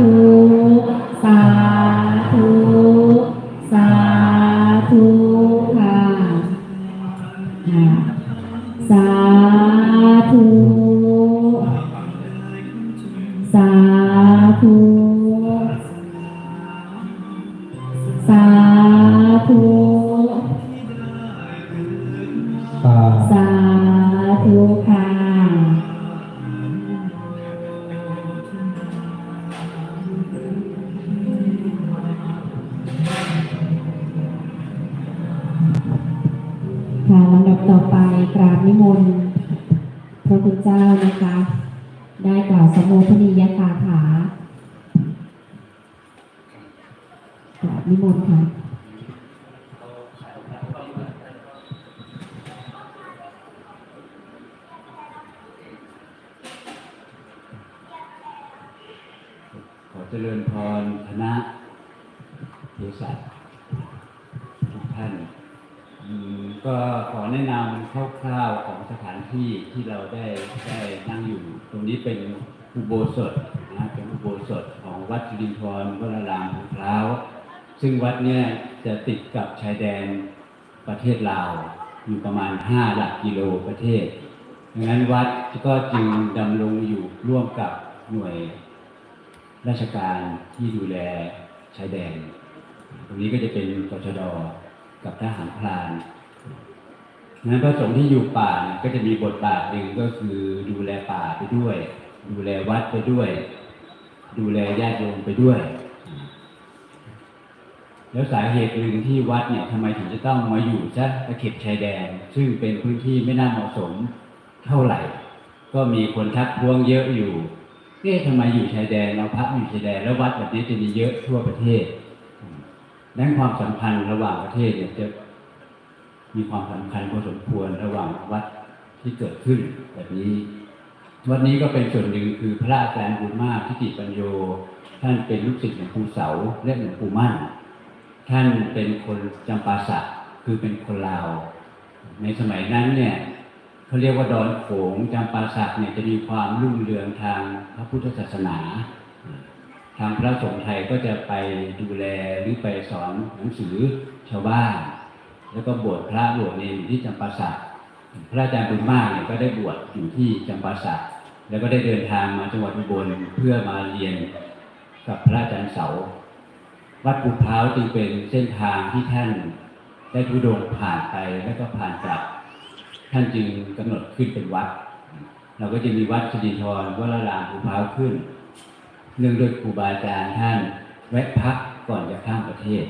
ธุสาธุสาธุค่ะสาธุสาธุสาธุสาธุค่ะ ค่ะลำดับต่อไปกราบนิมนต์พระคุณเจ้านะคะ ได้กล่าวสมโภชนียคาถากราบนิมนต์ค่ะขอเจริญพรคณะเภสัชทุกท่านอืม ก็ขอแนะนำคร่าวๆของสถานที่ที่เราได้ได้นั่งอยู่ ตรงนี้เป็นอุโบสถนะเป็นอุโบสถของวัดสิรินทรวรารามพร้าว ซึ่งวัดเนี่ยจะติดกับชายแดนประเทศลาว อยู่ประมาณ 5 หลักกิโลประเทศดังนั้นวัดก็จึงดำรงอยู่ร่วมกับหน่วยราชการที่ดูแลชายแดน ตรงนี้ก็จะเป็นตชดกับทหารพราน นั้นพระสงฆ์ที่อยู่ป่าก็จะมีบทบาทหนึ่งก็คือดูแลป่าไปด้วย ดูแลวัดไปด้วย ดูแลญาติโยมไปด้วย แล้วสาเหตุหนึ่งที่วัดเนี่ยทำไมถึงจะต้องมาอยู่ซะตะเข็บชายแดน ซึ่งเป็นพื้นที่ไม่น่าเหมาะสมเท่าไหร่ ก็มีคนทักท้วงเยอะอยู่เอ๊ะทำไมอยู่ชายแดนเราพักอยู่ชายแดนแล้ววัดแบบนี้จะมีเยอะทั่วประเทศดังนั้นความสัมพันธ์ระหว่างประเทศเนี่ยจะ มีความสำคัญพอสมควรระหว่างวัดที่เกิดขึ้นแบบนี้วัดนี้ก็เป็นส่วนหนึ่งคือพระอาจารย์บุญมากทิติปัญโย ท่านเป็นลูกศิษย์หลวงปู่เสาและหลวงปู่มั่น ท่านเป็นคนจำปาสักคือเป็นคนลาว ในสมัยนั้นเนี่ยเขาเรียกว่าดอนโขงจำปาสักเนี่ยจะมีความรุ่งเรืองทางพระพุทธศาสนา ทางพระสงฆ์ไทยก็จะไปดูแลหรือไปสอนหนังสือชาวบ้าน แล้วก็บวชพระบวชเนรอยู่ที่จำปาสักพระอาจารย์บุญมากเนี่ยก็ได้บวชอยู่ที่จำปาสักแล้วก็ได้เดินทางมาจังหวัดอุบลเพื่อมาเรียนกับพระอาจารย์เสา วัดปูเท้าวจึงเป็นเส้นทางที่ท่านได้ทุดงผ่านไปแล้วก็ผ่านกลับ ท่านจึงกำหนดขึ้นเป็นวัด เราก็จะมีวัดสิริทรวรารามภูเท้าวขึ้นเนื่องด้วยครูบาอาจารย์ท่านแวะพักก่อนจะข้ามประเทศ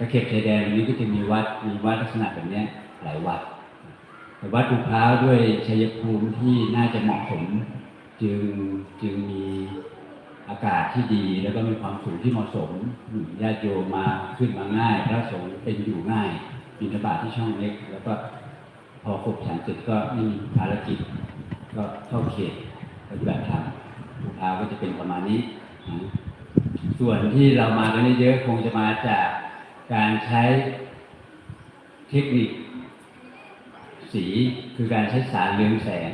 ตะเข็บชายแดนนี้ก็จะมีวัดมีวัดลักษณะแบบนี้หลายวัด แต่วัดภูพร้าวด้วยชัยภูมิที่น่าจะเหมาะสมจึงจึงมีอากาศที่ดีแล้วก็มีความสูงที่เหมาะสมญาติโยมมาขึ้นมาง่าย พระสงฆ์เป็นอยู่ง่ายบิณฑบาตที่ช่องเล็ก แล้วก็พอครบฉันเสร็จก็ไม่มีภารกิจ ก็เข้าเขตปฏิบัติธรรมภูพร้าวก็จะเป็นประมาณนี้ ส่วนที่เรามากันเยอะคงจะมาจาก การใช้เทคนิค สีคือการใช้สารเรืองแสง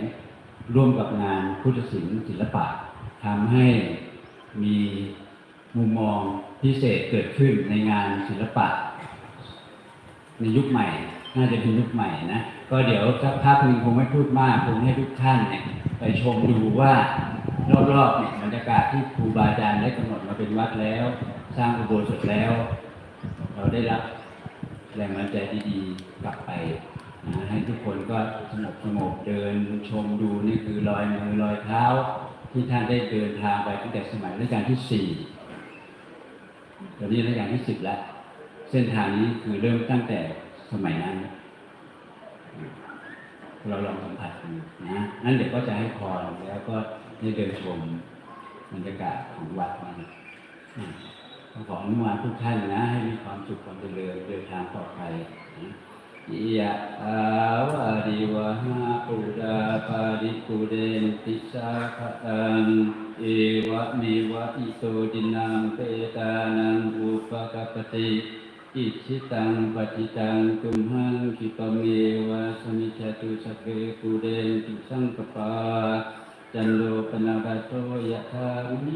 ร่วมกับงานพุทธศิลป์ศิลปะทำให้มีมุมมองพิเศษเกิดขึ้นในงานศิลปะ ในยุคใหม่ น่าจะเป็นยุคใหม่นะ ก็เดี๋ยวสักพักหนึ่งคงไม่พูดมากคงให้ทุกท่านเนี่ยไปชมดูว่ารอบๆเนี่ยบรรยากาศที่ครูบาอาจารย์ได้กำหนดมาเป็นวัดแล้ว สร้างอุโบสถแล้ว ได้รับแรงบันดาลใจดีๆกลับไปนะให้ทุกคนก็สงบสงบเดินชมดูนี่คือรอยมือรอยเท้า ที่ท่านได้เดินทางไปตั้งแต่สมัยรัชกาลที่สี่ตอนนี้รัชกาลที่สิบแล้ว เส้นทางนี้คือเริ่มตั้งแต่สมัยนั้น เราลองสัมผัสดูนะนั้นเดี๋ยวก็จะให้พรแล้วก็ได้เดินชมบรรยากาศของวัดมันนะ ขออนุมทนาทุกท่านนะ ให้มีความสุขความเจริญเดินทางปลอดภัยนะยะอาวาริวหาปุราปาริปุเรนติสาขตังเอวะเมวะอิโตดินังเปตานังอุปกปปติอิชิตังปฏิตังตุมหังคิปเมวะสมิจตุสเกปุเรนติสังกปาจันโลปนาบาโตยะธา